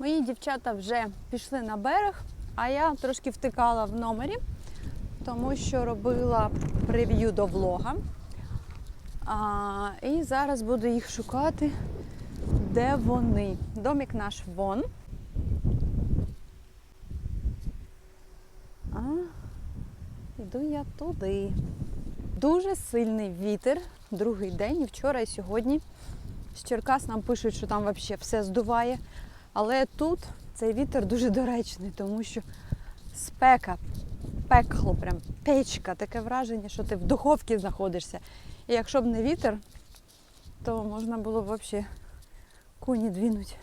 Мої дівчата вже пішли на берег, а я трошки втикала в номері, тому що робила прев'ю до влога. А, і зараз буду їх шукати, де вони. Домик наш вон. А, йду я туди. Дуже сильний вітер, другий день, і вчора, і сьогодні. З Черкас нам пишуть, що там взагалі все здуває. Але тут цей вітер дуже доречний, тому що спека, пекло, прям печка, таке враження, що ти в духовці знаходишся. І якщо б не вітер, то можна було б взагалі куні двинути.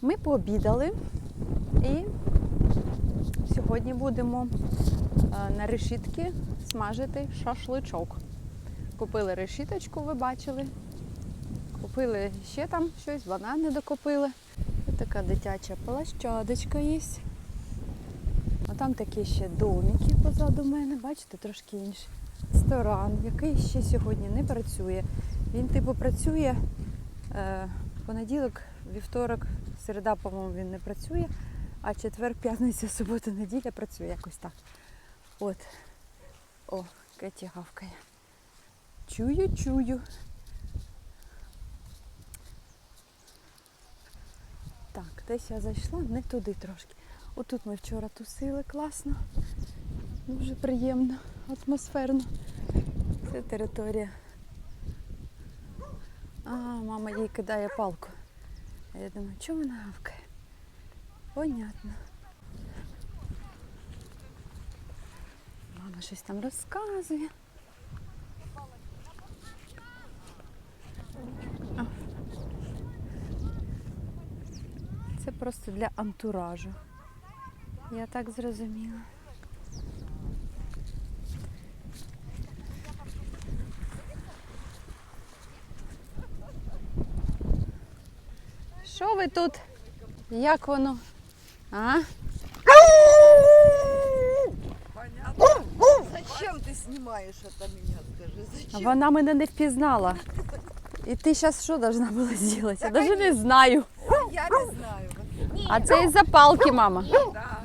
Ми пообідали і сьогодні будемо е, на решітки смажити шашличок. Купили решіточку, ви бачили. Купили ще там щось, банани докупили. Ось така дитяча площадочка є. А там такі ще домики позаду мене, бачите, трошки інші. Ресторан, який ще сьогодні не працює. Він типу працює е, понеділок, вівторок, середа, по-моєму, він не працює, а четвер, п'ятниця, субота, неділя працює якось так. От. О, Кеті гавкає. Чую, чую. Так, десь я зайшла не туди трошки. Отут ми вчора тусили класно. Дуже приємно, атмосферно. Це територія. А, мама їй кидає палку. А я думаю, чому вона гавкає? Понятно. Мама щось там розказує. Це просто для антуражу. Я так зрозуміла. Що ви тут? Як воно? А? Понятно. Зачем ты снимаешь это меня, скажи? Зачем? Вона мене не впізнала. І ти зараз що должна була зробити? Я навіть не знаю. Ой, Я не знаю. А це із-за палки, мама. Да.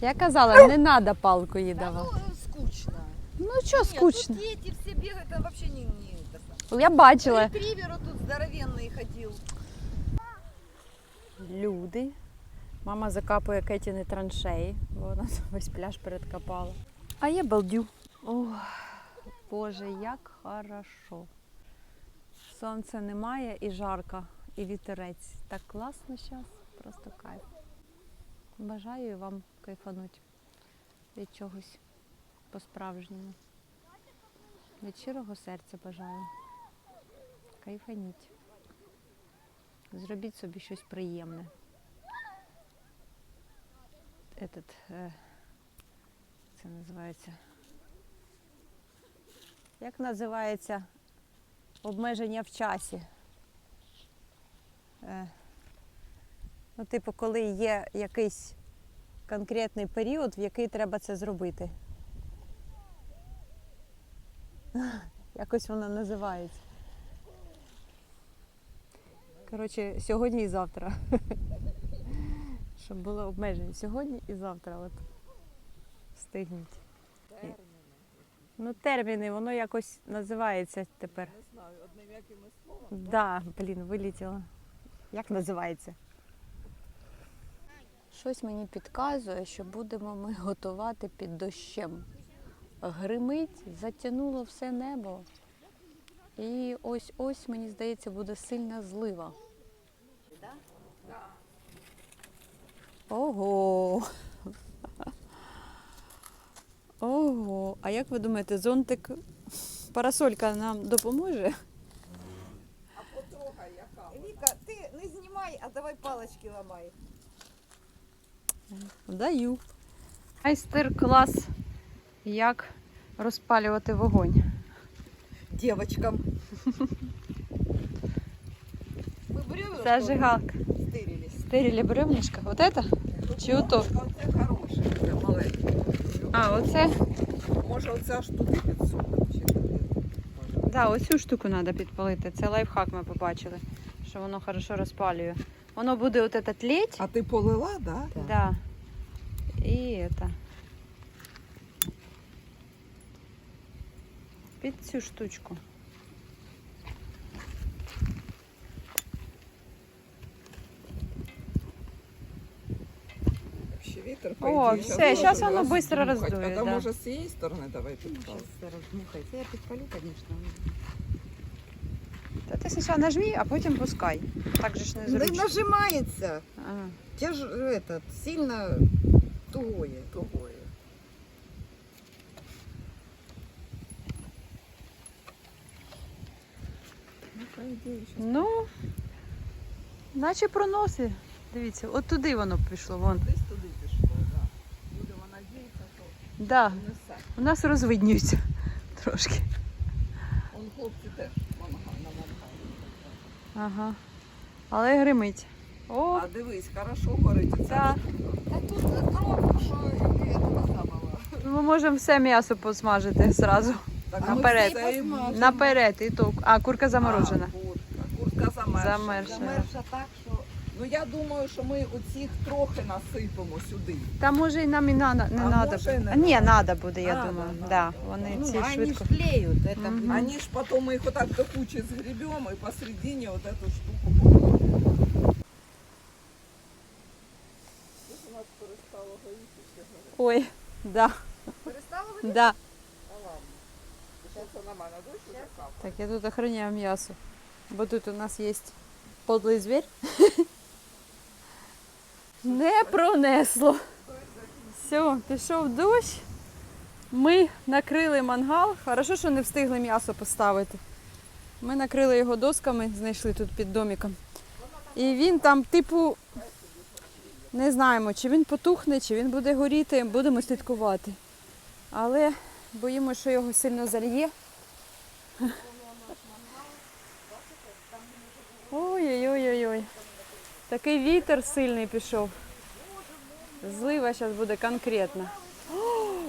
Я казала, не треба палку їй Да, давати. ну, скучно. Ну що Нет, скучно? Тут дети все бегают, это вообще не, не это самое. Я бачила. Ретривер вот тут здоровенный ходил. Люди. Мама закапує Кетіни траншеї, бо вона весь пляж передкопала. А я балдю. Ох, Боже, як хорошо. Сонця немає і жарко, і вітерець. Так класно зараз, просто кайф. Бажаю вам кайфануть від чогось по-справжньому. Від щирого серця бажаю. Кайфаніть. Зробіть собі щось приємне. Этот, е, це називається. Як називається обмеження в часі? Е, ну, типу, коли є якийсь конкретний період, в який треба це зробити. Якось воно називається. Коротше, сьогодні і завтра. Щоб було обмеження. Сьогодні і завтра. От. Встигніть. Ну, терміни, воно якось називається тепер. Не знаю, одним якимось словом. Да, блін, вилетіло. Як називається? Щось мені підказує, що будемо ми готувати під дощем. Гримить, затягнуло все небо. І ось ось, мені здається, буде сильна злива. Ого. Ого. А як ви думаєте, зонтик парасолька нам допоможе? Віка, ти не знімай, а давай палочки ламай. Даю. Майстер-клас, як розпалювати вогонь. Девочкам. Ми бревна Зажигалка. стирились. Стерілі бревнышко. Вот это? Чи ото? Оце хороше, це маленьке. А, оце? Може оце аж туди підсунути. чи туди. Да, оцю штуку треба підпалити. Це лайфхак ми побачили. що воно хорошо розпалює. Воно буде от это тлеть. А ти полила, да? Да. І это. Під цю штучку. Ще вітер О, пойде, все, щас щас може воно быстро роздмухать. роздує, Тоді да. може з цієї сторони давай підпал. роздмухається. Я підпалю, звісно. Та ти спочатку нажми, а потім пускай. Так же ж не Не зручно. нажимається. Ага. Тяж, этот, сильно тугое. Тугое. Ну, по ідеї, щас Ну, наче проноси. Дивіться, от туди воно пішло. Вон. десь туди пішло, да. Будемо надіятися, що Да, несе. у нас розвиднюється трошки. Он хлопці теж мангал на мангалі. Ага. Але гримить. О, А дивись, хорошо горить. Да. Та тут дров, що я того самого. ми можемо все м'ясо посмажити зразу. Так, Наперед. Наперед, і то. А, курка заморожена. А, курка. Курка замерзла. Замерзла. Замерзша так, що... Ну я думаю, що ми оцих трохи насипемо сюди. Та може і нам і надо, не А надо. може, і не А, ні, надо. надо буде, я Надо, думаю. надо. Да, вони Ну, ці они швидко. ж клеют, это Мгм. Они ж потом их вот так до кучи сгребем и посередине вот эту штуку будем. Тут у нас перестало горіти ще горить. Ой, да, Перестало горіти? да. А ладно. Пішов це нормально, дощ уже капає. Так, я тут охороняю м'ясо. Бо тут у нас є подлий звір. Не пронесло. Все, пішов дощ. Ми накрили мангал. Хорошо, що не встигли м'ясо поставити. Ми накрили його досками, знайшли тут під домиком. І він там, типу, не знаємо, чи він потухне, чи він буде горіти, будемо слідкувати. Але боїмося, що його сильно зальє. Ой-ой-ой-ой. Такий вітер сильний пішов. Злива зараз буде конкретно.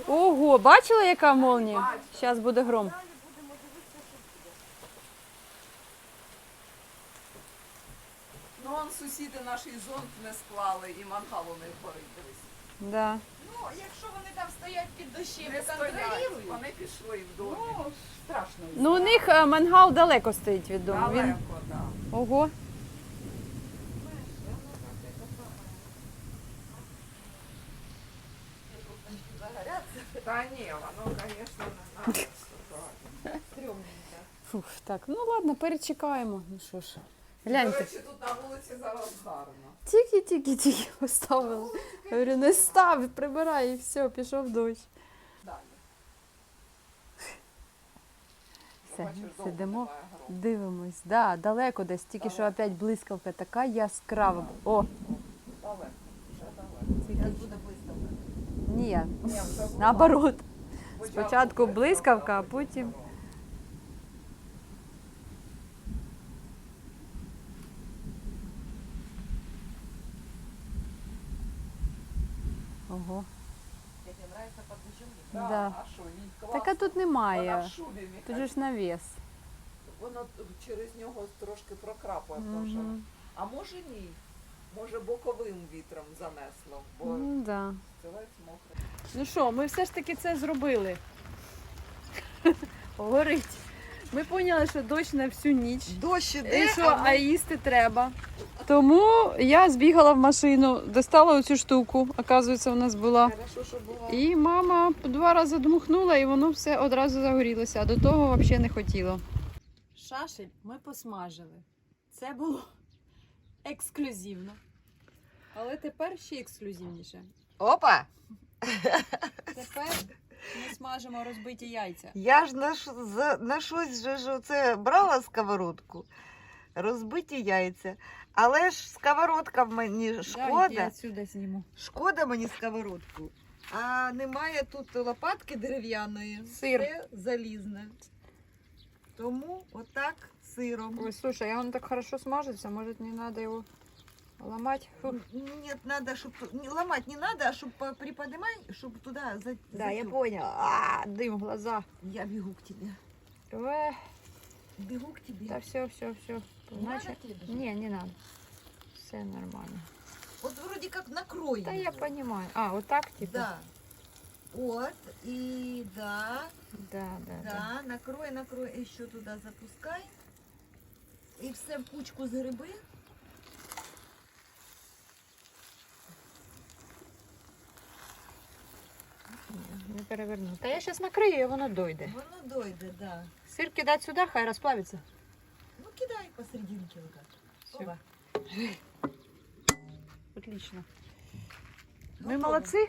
Ого, бачили, яка молнія? Зараз буде гром. Ну, он сусіди наш і зонт не склали, і мангал у них горить, дивись. Да. Ну, якщо вони там стоять під дощем Не і стоять, контролюють, вони пішли в домі. ну, страшно. Ну, у них е, мангал далеко стоїть від дому. Він... Далеко, да. Ого. Та ні, воно, звісно, не треба. Фух, так, ну ладно, перечекаємо. Ну що ж. Гляньте. речі, тут на вулиці зараз гарно. Тільки-тільки-тільки поставили. Говорю, не став, прибирай і все, пішов дощ. Далі. Все, Бачиш, довго сидимо, дивимось. Да, далеко десь, тільки що опять блискавка така яскрава. О, Далеко, вже далеко. Тільки- Як буде блискавка? ні, Ні, вже була. Наоборот. Спочатку блискавка, а потім. Ого. Да, Так а тут немає. Тут же ж навіс. Воно через нього трошки прокрапує. Мгм. А може ні? Може боковим вітром занесло, бо да. Ну що, ми все ж таки це зробили. Горить. Ми поняли, що дощ на всю ніч. Дощ І що, а їсти треба. Тому я збігала в машину, достала оцю штуку, оказується, у нас була. Хорошо, що була. І мама два рази дмухнула, і воно все одразу загорілося, а до того взагалі не хотіло. Шашель ми посмажили. Це було ексклюзивно. Але тепер ще ексклюзивніше. Опа! Тепер ми смажимо розбиті яйця. Я ж на, ш- за- на щось же ж оце брала сковородку, розбиті яйця. Але ж сковородка в мені я шкода. сюди зніму. Шкода мені сковородку. А немає тут лопатки дерев'яної. Сир. Все залізне. Тому отак сиром. Ой, слушай, а он так хорошо смажется, может не надо его ломать? Фух. Нет, надо, чтобы не ломать не надо, а чтобы приподнимай, чтобы туда за, Да, я затюк. поняла. А, дым в глаза. Я бегу к тебе. Э, Бегу к тебе. да все, все, все, Наче... Ні, не надо. Все нормально. Вот вроде как накрой. Та я его. понимаю. А, вот так типа? Да. Вот, и да, Да, да, да. да, накрой, накрой, еще туда запускай. І все в кучку згриби. Ні, переверну. Та я зараз накрию, і воно дойде. Воно дойде, да. Сир кидати сюди, хай розплавиться. Ну кидай посерединке вот так. Всё. Отлично. Ну, Ми молодці.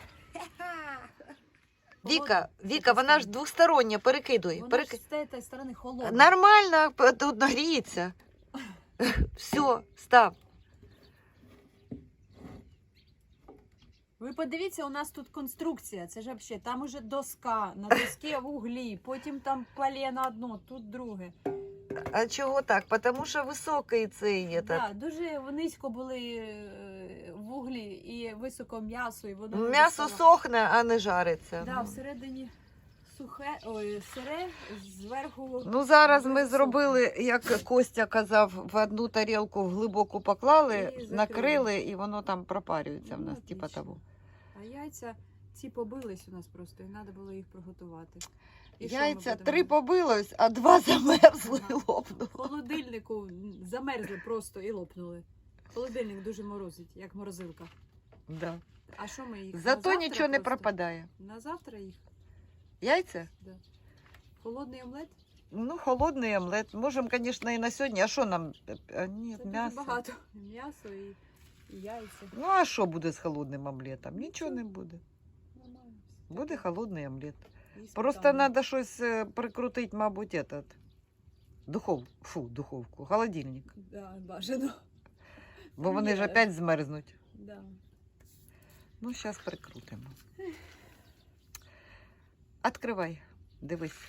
Віка, Віка, вона ж двостороння, перекидуй. Воно переки- ж з цієї сторони холодне. Нормально, тут нагріється. Все, став. Ви подивіться, у нас тут конструкція. Це ж взагалі, там уже доска, на доскі вуглі, потім там полено одно, тут друге. А чого так? Тому що високий цей є так. Да, дуже низько були е, вуглі і високо м'ясо, і воно М'ясо висіло. сохне, а не жариться. Да, всередині сухе, ой, сире, зверху. Ну зараз ми високо. зробили, як Костя казав, в одну тарілку глибоку поклали, І накрили, і воно там пропарюється в Ну, нас, типа отлично. того. А яйця ці побились у нас просто, і треба було їх приготувати. І що ми Яйця будемо три побилось, а два замерзли і Ага. лопнули. В холодильнику замерзли просто і лопнули. Холодильник дуже морозить, як морозилка. Да. А що ми їх? на Зато завтра нічого не просто? пропадає. На завтра їх. Яйця? Холодний омлет? Ну, холодний омлет. Можемо, звісно, і на сьогодні. А що нам? А, ні, Це дуже м'ясо. багато. М'ясо і, і яйця. Ну, а що буде з холодним омлетом? Нічого не буде. Нормально. Буде холодний омлет. І Просто сметана. треба щось е, прикрутити, мабуть, этот. Духов... Фу, духовку, холодильник. Да, бажано. Бо вони ж Є. опять змерзнуть. Да. Ну, зараз прикрутимо. Откривай, дивись.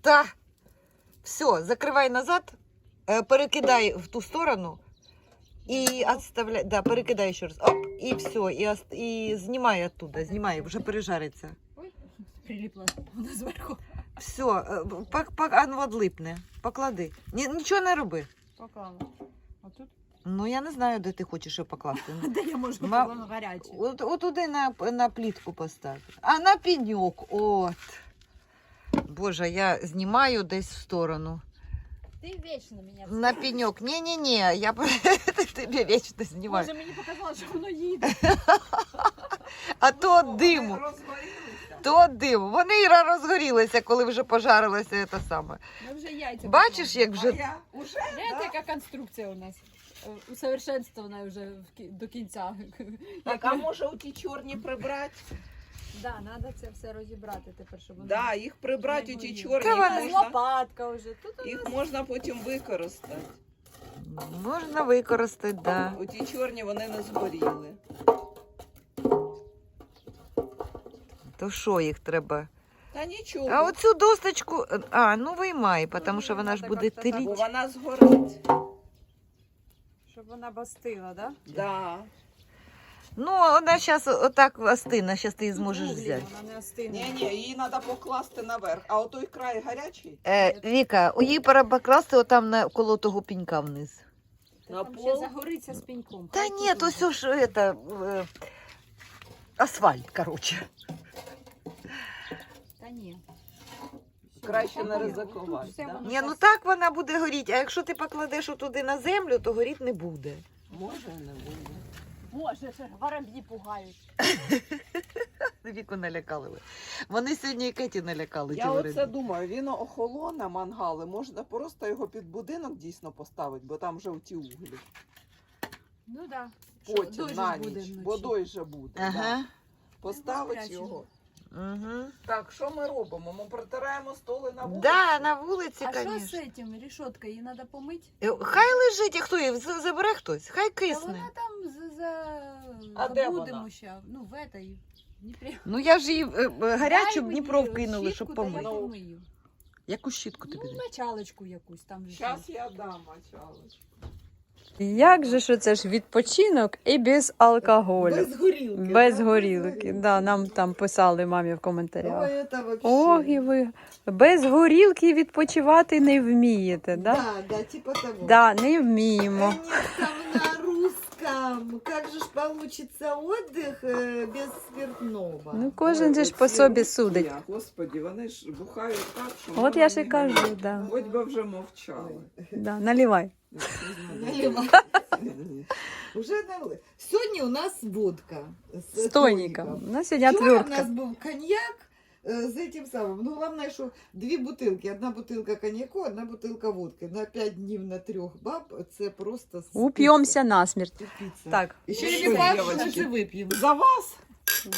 Та. Все, закривай назад, е, перекидай в ту сторону і отставляй. Да, перекидай ще раз. Оп, і все, і, ост- і знімай оттуда, знімай, вже пережариться. Ой, приліпла вона зверху. Все, е, пак, пак, а ну одлипне. Поклади. Ні, нічого не роби. Поклала. А тут? Ну, я не знаю, де ти хочеш його покласти. Де я можу Ма- гаряче? От, от туди на, на плітку поставити. А на пеньок, от. Боже, я знімаю десь в сторону. Ти вічно мене На пеньок. Ні-ні-ні, я тобі вічно знімаю. Може, мені показалось, що воно їде. А то диму. То від диму. Вони розгорілися, коли вже пожарилося це саме. Ми вже яйця. Бачиш, як вже. я уже, Гляньте, яка конструкція у нас. Е, Усовершенствована вже в кі- до кінця. Так, а може у ті чорні прибрати? Да, треба це все розібрати тепер, щоб воно... Да, їх прибрати у ті чорні. Та їх можна, лопатка вже. Тут їх можна потім використати. Можна використати, да. У ті чорні вони не згоріли. То що їх треба? Та нічого, А оцю досточку, а, ну виймай, тому що вона ж буде бо тиліть. вона згорить. Щоб вона бастила, да? Да. Ну, вона зараз отак остине, зараз ти її зможеш взяти. Вона не остине. Ні, ні, її треба покласти наверх. А отой край гарячий? Е, Віка, її пора покласти отам на коло того пінька вниз. На Там ще пол? загориться з пеньком. Та Хай ні, тут то все ж это, е, асфальт, короче. Та ні. Краще не ризикувати, все да? воно Ні, ну щас- так вона буде горіти, а якщо ти покладеш туди на землю, то горіти не буде. Може, не буде. Боже, ще вороб'ї пугають. Віку налякали ви. Вони сьогодні і Кеті налякали. Я воробі. оце думаю, він охолоне мангали, можна просто його під будинок дійсно поставити, бо там вже в ті углі. Ну так. Да. Потім на ніч, бо дощ же буде. Да. Поставить його. Угу. Так, що ми робимо? Ми протираємо столи на вулиці? Да, на вулиці, А що з цим решеткою? Її треба помити? Хай лежить, а хто її з- забере хтось, хай Та кисне. вона там за... А де забудемо вона? ще. Ну, в этой. Дніпрі. Ну я ж її е, е, гарячу в Дай Дніпро мені вкинули, щітку, щоб та помити. Я помию. Яку щітку тобі Ну, дати? якусь там. Зараз я дам мочалочку. Як же що це ж відпочинок і без алкоголю? Без горілки. Без горілки. Да, нам там писали мамі в коментарях. Ой, вообще. Ох, і ви без горілки відпочивати не вмієте, да? Да, да, типа того. Да, не вміємо. Они там на русском. Как же ж получится отдых э, без спиртного? Ну, кожен же ж Ой, по оці собі русські, судить. а, Господі, вони ж бухають так, що От мало я ж і не кажу, говорить. да. Хоч би вже мовчали. Да, наливай. Наливай. Уже налили. Сегодня у нас водка. С, З тоніком. У нас сьогодні Вчора у отвертка. нас був коньяк е, з этим самим. Ну, головне, що дві бутилки. Одна бутилка коньяку, одна бутилка водки. На п'ять днів на трьох баб це просто спиться. Уп'ємося насмерть. Тупиця. Так. І ще не дівочки? що вип'ємо. За вас!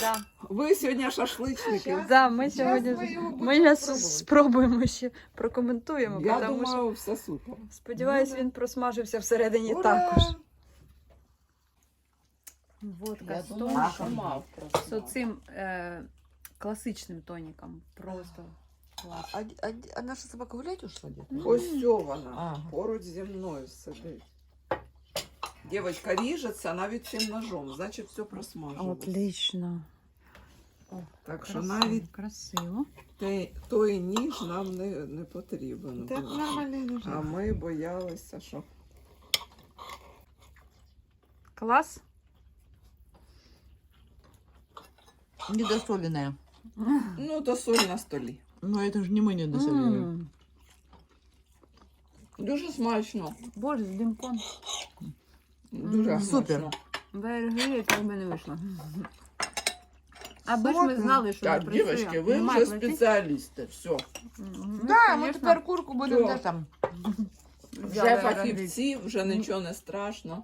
Да. Ви сьогодні шашличники. Да, ми сьогодні ми зараз спробуємо ще прокоментуємо, Я тому що думаю, все супер. сподіваюсь, Ну, да. він просмажився всередині Ура! також. Водка Я з що. З цим е, класичним тоніком. Просто клас. А, а, а наша собака гулять ушла где-то? Ось цього вона Ага. поруч зі мною сидить. Дівчинка ріжеться навіть цим ножом, значить все просмажилось. Отлично. Так що Красиво, навіть красиво. той, той ніж нам не, не потрібен. Так був. нормально А дуже. ми боялися, що Клас. Недосоленная. ну то соль на столі. Но это же не мы недосолили. М. Дуже смачно. Боже, з димком. Дуже М, супер. смачно. Вергілі, так би не вийшло. Аби ж ми Супер. знали, що Так, не працює. дівчатки, ви Немає вже платів. спеціалісти. Все. Мгм. Да, мы конечно, теперь курку будем Всё. да, там. взяли Вже вергіль. фахівці, вже нічого не страшно.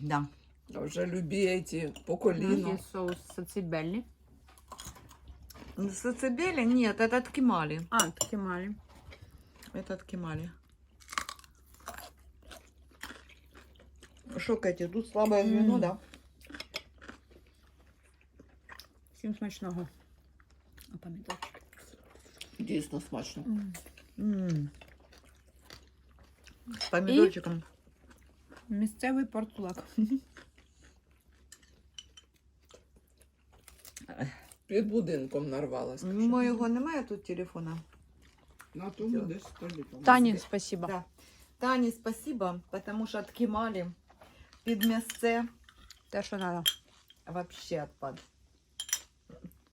Да. Вже любі ці по коліну. Є соус сацибеллі. Сацебели? Нет, это от кемали. А, такі малі. Это от кемали. Шо, Катя, тут слабое звено, М. да? Всім смачного. А помідорчик. Дійсно смачно. М. С помидорчиком. Місцевий портулак. Під будинком нарвалась. Моєго немає тут телефона. На тому десь столі. Тані, спасибо. Да. Тані, спасибо, потому що от Кемалі під місце Те, що треба. вообще отпад.